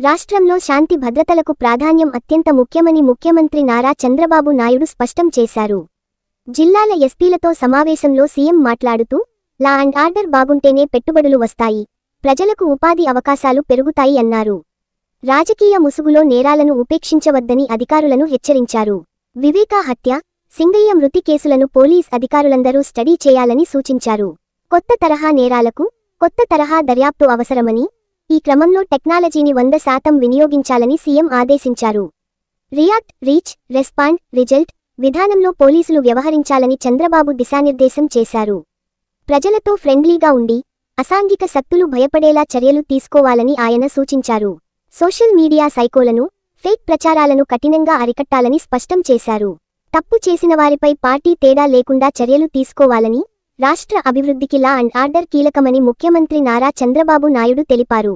రాష్ట్రంలో శాంతి భద్రతలకు ప్రాధాన్యం అత్యంత ముఖ్యమని ముఖ్యమంత్రి నారా చంద్రబాబు నాయుడు స్పష్టం చేశారు. జిల్లాల ఎస్పీలతో సమావేశంలో సీఎం మాట్లాడుతూ లా అండ్ ఆర్డర్ బాగుంటేనే పెట్టుబడులు వస్తాయి ప్రజలకు ఉపాధి అవకాశాలు పెరుగుతాయి అన్నారు. రాజకీయ ముసుగులో నేరాలను ఉపేక్షించవద్దని అధికారులను హెచ్చరించారు. వివేకా హత్య సింగయ్య మృతి కేసులను పోలీస్ అధికారులందరూ స్టడీ చేయాలని సూచించారు. కొత్త తరహా నేరాలకు కొత్త తరహా దర్యాప్తు అవసరమని ఈ క్రమంలో టెక్నాలజీని వంద శాతం వినియోగించాలని సీఎం ఆదేశించారు. రియాక్ట్ రీచ్ రెస్పాండ్ రిజల్ట్ విధానంలో పోలీసులు వ్యవహరించాలని చంద్రబాబు దిశానిర్దేశం చేశారు. ప్రజలతో ఫ్రెండ్లీగా ఉండి అసాంఘిక శక్తులు భయపడేలా చర్యలు తీసుకోవాలని ఆయన సూచించారు. సోషల్ మీడియా సైకోలను ఫేక్ ప్రచారాలను కఠినంగా అరికట్టాలని స్పష్టం చేశారు. తప్పు చేసిన వారిపై పార్టీ తేడా లేకుండా చర్యలు తీసుకోవాలని రాష్ట్ర అభివృద్ధికి లా అండ్ ఆర్డర్ కీలకమని ముఖ్యమంత్రి నారా చంద్రబాబు నాయుడు తెలిపారు.